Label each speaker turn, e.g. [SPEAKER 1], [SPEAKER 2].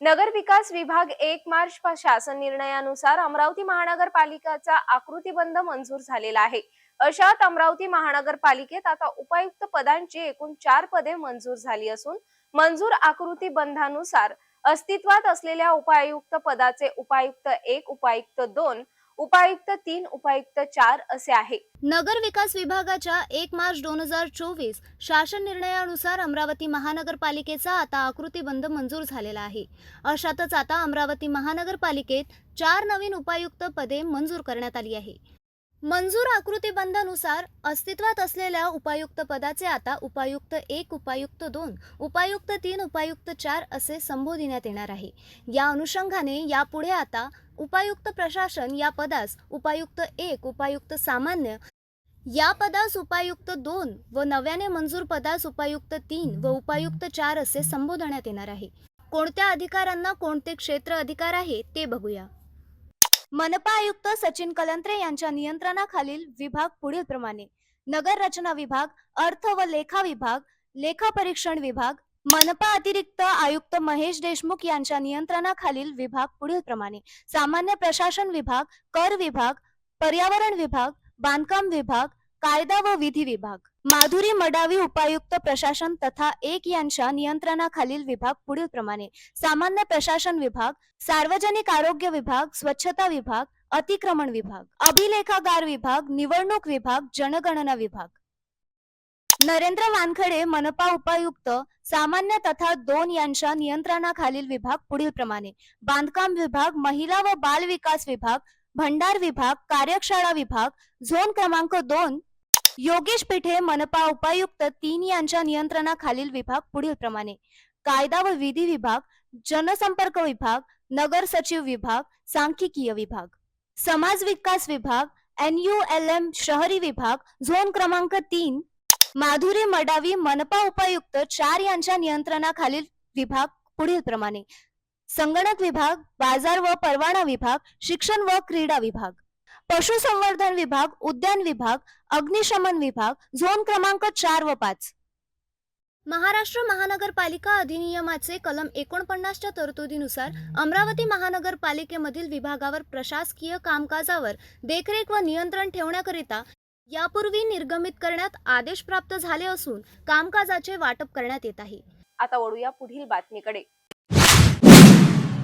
[SPEAKER 1] नगर विकास विभाग एक मार्च शासन निर्णयानुसार अमरावती महानगरपालिकाचा आकृतीबंध मंजूर झालेला आहे. अशात अमरावती महानगरपालिकेत आता उपायुक्त पदांची एकूण चार पदे मंजूर झाली असून मंजूर आकृतीबंधानुसार अस्तित्वात असलेल्या उपायुक्त पदाचे उपायुक्त एक उपायुक्त दोन उपायुक्त तीन उपायुक्त चार असे आहे.
[SPEAKER 2] नगर विकास विभागाच्या एक मार्च दोन हजार चोवीस शासन निर्णयानुसार अमरावती महानगरपालिकेचा आता आकृतीबंध मंजूर झालेला आहे. अशातच आता अमरावती महानगरपालिकेत चार नवीन उपायुक्त पदे मंजूर करण्यात आली आहे. मंजूर आकृतीबंधानुसार अस्तित्वात असलेल्या उपायुक्त पदाचे आता उपायुक्त एक उपायुक्त दोन उपायुक्त तीन उपायुक्त चार असे संबोधिण्यात येणार आहे. या अनुषंगाने यापुढे आता उपायुक्त प्रशासन या पदास उपायुक्त एक उपायुक्त सामान्य या पदास उपायुक्त दोन व नव्याने मंजूर पदास उपायुक्त तीन व उपायुक्त चार असे संबोधण्यात येणार आहे. कोणत्या अधिकाऱ्यांना कोणते क्षेत्र अधिकार आहे ते बघूया. मनपा आयुक्त सचिन कलंत्रे यांच्या नियंत्रणाखालील विभाग पुढील प्रमाणे. नगर रचना विभाग अर्थ व लेखा विभाग लेखा परीक्षण विभाग मनपा अतिरिक्त आयुक्त महेश देशमुख यांच्या नियंत्रणाखालील विभाग पुढील प्रमाणे. सामान्य प्रशासन विभाग कर विभाग पर्यावरण विभाग बांधकाम विभाग कायदा व विधी विभाग. माधुरी मडावी उपायुक्त प्रशासन तथा एक यांच्या नियंत्रणाखालील विभाग पुढील प्रमाणे सामान्य प्रशासन विभाग सार्वजनिक आरोग्य विभाग स्वच्छता विभाग अतिक्रमण विभाग अभिलेखागार विभाग निवडणूक विभाग जनगणना विभाग. नरेंद्र वानखडे मनपा उपायुक्त सामान्य तथा दोन यांच्या नियंत्रणाखालील विभाग पुढील प्रमाणे बांधकाम विभाग महिला व बाल विकास विभाग भंडार विभाग कार्यशाळा विभाग झोन क्रमांक दोन योगेश पिठे मनपा उपायुक्त तीन यांच्या नियंत्रणाखालील विभाग पुढील प्रमाणे कायदा व विधी विभाग जनसंपर्क विभाग नगर सचिव विभाग सांख्यिकीय विभाग. समाज विकास विभाग एन यू एल एम शहरी विभाग झोन क्रमांक तीन. माधुरी मडावी मनपा उपायुक्त चार यांच्या नियंत्रणाखालील विभाग पुढील प्रमाणे संगणक विभाग बाजार व परवाना विभाग शिक्षण व क्रीडा विभाग. पशुसंवर्धन विभाग उद्यान विभाग अग्निशमन विभाग झोन क्रमांक चार व पाच. महाराष्ट्र महानगरपालिका अधिनियमाचे कलम एकोणपन्नासच्या तरतुदीनुसार अमरावती महानगरपालिकेमधील विभागावर प्रशासकीय कामकाजावर देखरेख व नियंत्रण ठेवण्याकरिता यापूर्वी निर्गमित करण्यात आदेश प्राप्त झाले असून कामकाजाचे वाटप करण्यात येत आहे.
[SPEAKER 1] आता वळूया पुढील बातमीकडे.